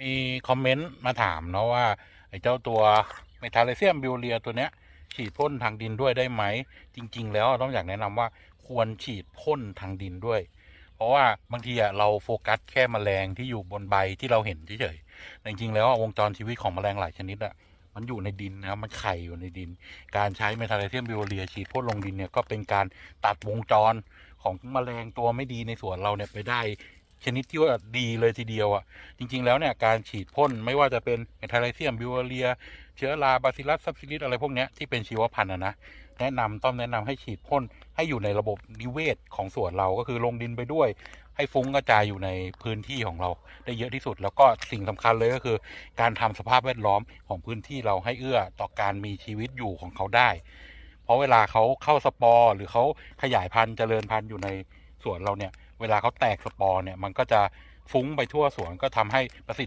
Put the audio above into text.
มีคอมเมนต์มาถามเนาะว่า ไอ้เจ้าตัวเมทาเลเซียมบิวเรียตัวเนี้ย ฉีดพ่นทางดินด้วยได้ไหม จริง ๆ แล้วต้องอยากแนะนำว่าควรฉีดพ่นทางดินด้วย เพราะว่าบางทีอะเราโฟกัสแค่แมลงที่อยู่บนใบที่เราเห็นเฉยๆแต่จริง ๆ แล้ววงจรชีวิตของแมลงหลายชนิดอะมันอยู่ในดินนะครับมันไข่อยู่ในดิน การใช้เมทาเลเซียมบิวเรียฉีดพ่นลงดินเนี่ยก็เป็นการตัดวงจรของแมลงตัวไม่ดีในสวนเราเนี่ยไปได้ ชนิดที่ว่าดีเลยทีเดียวอะ จริง ๆ แล้วเนี่ยการฉีดพ่นไม่ว่าจะเป็นเมทาไลเซียมบิวเรีย เชื้อราบาซิลัสซับซิลิสอะไรพวกเนี้ยที่เป็นชีวพันธุ์นะแนะนำต้องแนะนำให้ฉีดพ่นให้อยู่ในระบบนิเวศของสวนเราก็คือลงดินไปด้วย ให้ฟุ้งกระจายอยู่ในพื้นที่ของเรา ได้เยอะที่สุด แล้วก็สิ่งสำคัญเลยก็คือ การทำสภาพแวดล้อมของพื้นที่เราให้เอื้อต่อการมีชีวิตอยู่ของเขาได้ เพราะเวลาเขาเข้าสปอร์หรือเขาขยายพันธุ์เจริญพันธุ์อยู่ในสวนเราเนี่ย เวลาเขาแตกสปอร์เนี่ยมันก็จะฟุ้งไปทั่วสวนก็ทำให้ประสิทธิ